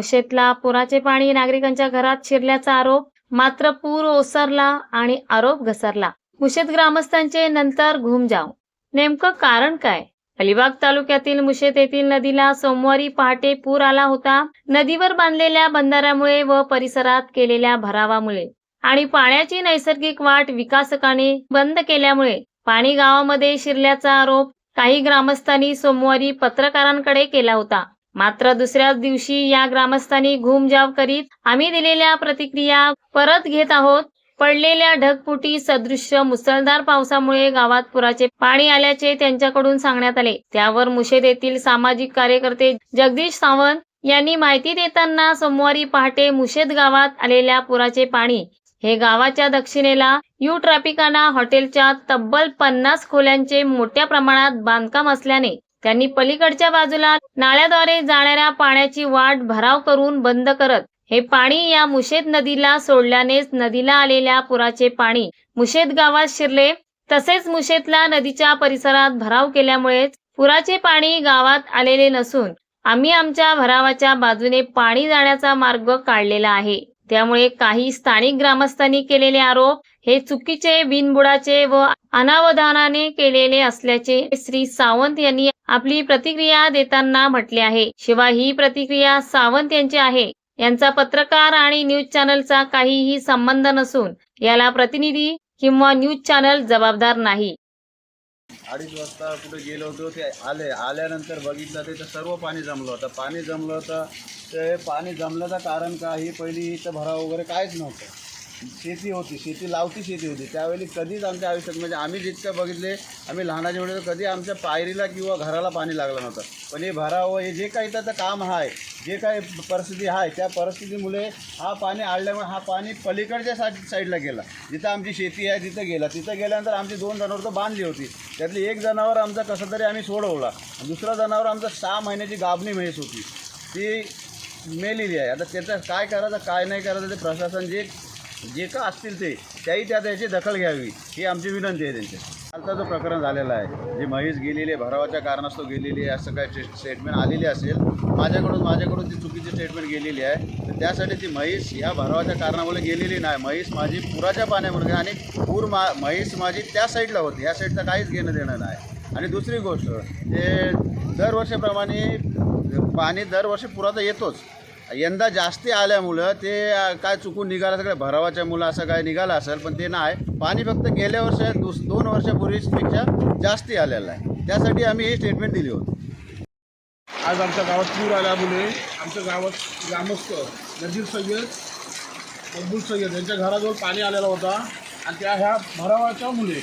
मुशेतला पुराचे पाणी नागरिकांच्या घरात शिरल्याचा आरोप मात्र पूर ओसरला आणि आरोप घसरला. मुशेत ग्रामस्थांचे नंतर घुमजाव. नेमकं कारण काय? अलिबाग तालुक्यातील मुशेत येथील नदीला सोमवारी पहाटे पूर आला होता. नदीवर बांधलेल्या बंधाऱ्यामुळे व परिसरात केलेल्या भरावामुळे आणि पाण्याची नैसर्गिक वाट विकासकाने बंद केल्यामुळे पाणी गावामध्ये शिरल्याचा आरोप काही ग्रामस्थांनी सोमवारी पत्रकारांकडे केला होता. मात्र दुसऱ्याच दिवशी या ग्रामस्थांनी घुमजाव करीत आम्ही दिलेल्या प्रतिक्रिया परत घेत आहोत. पडलेल्या ढगफुटी सदृश्य मुसळधार पावसामुळे गावात पुराचे पाणी आल्याचे त्यांच्याकडून सांगण्यात आले. त्यावर मुशेद येथील सामाजिक कार्यकर्ते जगदीश सावंत यांनी माहिती देताना सोमवारी पहाटे मुशेद गावात आलेल्या पुराचे पाणी हे गावाच्या दक्षिणेला यू ट्रॅफिकाना हॉटेलच्या तब्बल पन्नास खोल्यांचे मोठ्या प्रमाणात बांधकाम असल्याने त्यांनी पलीकडच्या बाजूला नाळ्याद्वारे जाणाऱ्या पाण्याची वाट भराव करून बंद करत हे पाणी या मुशेद नदीला सोडल्यानेच नदीला आलेल्या पुराचे पाणी मुशेद गावात शिरले. तसेच मुशेतला नदीच्या परिसरात भराव केल्यामुळेच पुराचे पाणी गावात आलेले नसून आम्ही आमच्या भरावाच्या बाजूने पाणी जाण्याचा मार्ग काढलेला आहे. त्यामुळे काही स्थानिक ग्रामस्थांनी केलेले आरोप हे चुकीचे बिनबुडाचे व अनावधानाने केलेले असल्याचे श्री सावंत यांनी आपली प्रतिक्रिया देताना म्हटले आहे. शिवाय ही प्रतिक्रिया सावंत यांची आहे. यांचा पत्रकार आणि न्यूज चॅनलचा काहीही संबंध नसून याला प्रतिनिधी किंवा न्यूज चॅनल जबाबदार नाही. अडीच वाजता कुठे गेलो होतो ते आले. आल्यानंतर बघितलं ते तर सर्व पाणी जमलं होतं. पाणी जमलं होतं ते पाणी जमल्याचं कारण का ही पहिली इथं भराव वगैरे काहीच नव्हतं. शेती होती शेती लावती शेती होती. त्यावेळी कधीच आमच्या आयुष्यात म्हणजे आम्ही जितकं बघितले आम्ही लहानाचे वेळी कधी आमच्या पायरीला किंवा घराला पाणी लागलं नव्हतं. पण हे भरावं हे जे काही त्याचं काम आहे जे काही परिस्थिती आहे त्या परिस्थितीमुळे हा पाणी आणल्यामुळे हा पाणी पलीकडच्या सा साईडला गेला. जिथं आमची शेती आहे तिथं गेला. तिथं गेल्यानंतर आमची दोन जनावर तर बांधली होती. त्यातली एक जनावर आमचा कसं तरी आम्ही सोडवला. दुसरा जनावर आमचा सहा महिन्याची गाभणी म्हैस होती. ती मेलेली आहे. आता त्याचं काय करायचं काय नाही करायचं ते प्रशासन जे जे का असतील ते त्याही त्या त्याची दखल घ्यावी ही आमची विनंती आहे त्यांची. कालचा जो प्रकरण झालेला आहे जी म्हैस गेलेली आहे भरावाच्या कारणास्तव गेलेली आहे असं काय स्टेटमेंट आलेली असेल माझ्याकडून माझ्याकडून ती चुकीची स्टेटमेंट गेलेली आहे. तर त्यासाठी ती म्हैस ह्या भरावाच्या कारणामुळे गेलेली नाही. म्हैस माझी पुराच्या पाण्यामुळे आणि पूर मा म्हैस माझी त्या साईडला होती. ह्या साईडचं काहीच घेणं देणं नाही. आणि दुसरी गोष्ट ते दरवर्षीप्रमाणे पाणी दरवर्षी पुराचा येतोच. यंदा जास्ती आल्यामुळं ते काय चुकून निघालं सगळं भरावाच्या मुलं असं काय निघालं असेल पण ते नाही. पाणी फक्त गेल्या वर्ष दुस दोन वर्षापूर्वीपेक्षा जास्ती आलेलं आहे. त्यासाठी आम्ही ही स्टेटमेंट दिली होती. आज आमच्या गावात पूर आल्यामुळे आमच्या गावात ग्रामस्थ नजीर सय्यद मकबूल सय्यद यांच्या घराजवळ पाणी आलेला होता. आणि त्या ह्या भरावाच्या मुले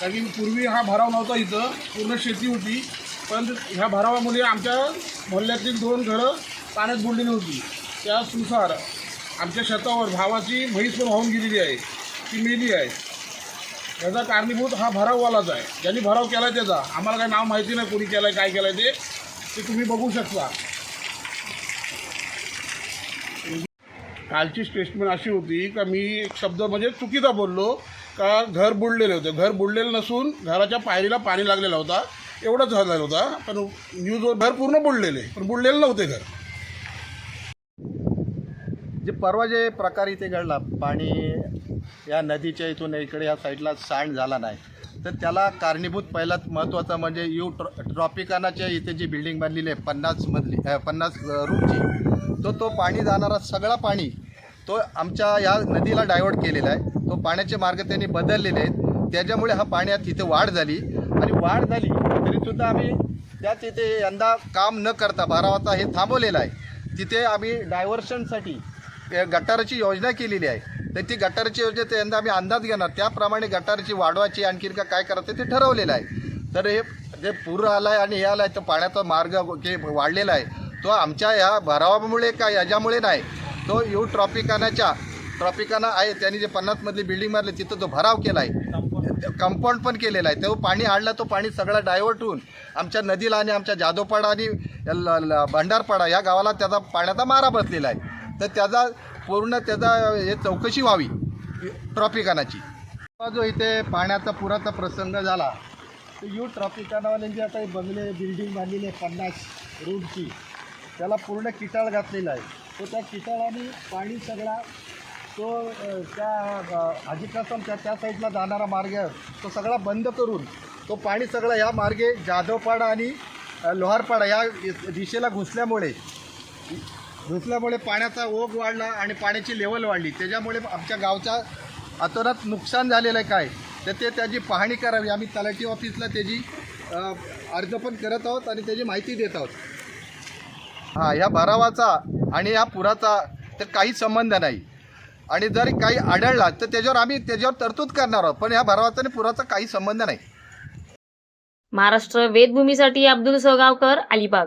कारण की पूर्वी हा भराव नव्हता इथं पूर्ण शेती होती. पण ह्या भरावामुळे आमच्या मोहल्ल्यातील दोन घरं पाण्यात बुडलेली होती त्यानुसार आमच्या शेतावर भावाची म्हैस पण वाहून गेलेली आहे. ती मेली आहे. याचा कारणीभूत हा भराववालाच आहे. ज्यांनी भराव केला आहे त्याचा. आम्हाला काय नाव माहिती नाही कोणी केलं आहे काय केलं आहे ते. ते तुम्ही बघू शकता. कालची स्टेटमेंट अशी होती का मी एक शब्द म्हणजे चुकीचा बोललो का घर बुडलेले होते. घर बुडलेलं नसून घराच्या पायरीला पाणी लागलेला होता. एवढंच झालेलं होता. पण न्यूजवर घर पूर्ण बुडलेले. पण बुडलेलं नव्हते घर. जे परवा जे प्रकार इथे घडला पाणी या नदीच्या इथून इकडे या साईडला सांड झाला नाही तर त्याला कारणीभूत पहिलाच महत्त्वाचा म्हणजे यू ट्रॉ ट्रॉपिकानाच्या इथे जी बिल्डिंग बांधलेली आहे पन्नास मधली पन्नास अ, रूमची तो तो पाणी जाणारा सगळा पाणी तो आमच्या या नदीला डायव्हर्ट केलेला आहे तो पाण्याचे मार्ग त्यांनी बदललेले आहेत त्याच्यामुळे हा पाण्यात तिथे वाढ झाली आणि वाढ झाली तरीसुद्धा आम्ही त्या तिथे यंदा काम न करता बारावाचा हे थांबवलेलं आहे तिथे आम्ही डायव्हर्शनसाठी गटाराची योजना केलेली आहे. तर ती गटाराची योजना यंदा आम्ही अंदाज घेणार. त्याप्रमाणे गटाराची वाढवायची आणखीन का काय करायचं ते ठरवलेलं आहे. तर हे जे पूर आला आहे आणि हे आला आहे तो पाण्याचा मार्ग जे वाढलेला आहे तो आमच्या ह्या भरावामुळे का याच्यामुळे नाही तो यू ट्रॉपिकानाच्या ट्रॉपिकाना आहे त्यांनी जे पन्नासमधली बिल्डिंग मारली तिथं तो भराव केला आहे. कंपाऊंड पण केलेला आहे. तो पाणी आणला तो पाणी सगळा डायव्हर्ट होऊन आमच्या नदीला आणि आमच्या जादवपाडा आणि ल- ल- भंडारपाडा या गावाला त्याचा पाण्याचा मारा बसलेला आहे. तर त्याचा पूर्ण त्याचा हे चौकशी व्हावी ट्रॉपिकानाची जो इथे पाण्याचा पुराचा प्रसंग झाला तर यू ट्रॉफिकानावाल्यांची आता हे बंगले बिल्डिंग बांधलेली आहे पन्नास रूमची त्याला पूर्ण किटाळ घातलेला आहे. तो त्या किटाळाने पाणी सगळा तो त्या अ, त्या कसमच्या त्या साईडला जाणारा मार्ग तो सगळा बंद करून तो पाणी सगळं या मार्गे जाधवपाडा आणि लोहारपाडा या दिशेला घुसल्यामुळे घुसल्यामुळे पाण्याचा ओघ वाढला आणि पाण्याची लेवल वाढली. त्याच्यामुळे आमच्या गावच्या अतोनात नुकसान झालेलं आहे काय? तर ते त्याची पाहणी करावी. आम्ही तलाठी ऑफिसला त्याची अर्ज पण करत आहोत आणि त्याची माहिती देत आहोत. हां ह्या भरावाचा आणि ह्या पुराचा तर काही संबंध नाही. आणि जर काही आढळला तर त्याच्यावर आम्ही त्याच्यावर तरतूद करणार आहोत. पण ह्या भरावाचा आणि पुराचा काही संबंध नाही. महाराष्ट्र वेदभूमीसाठी अब्दुल सोगावकर अलिबाग.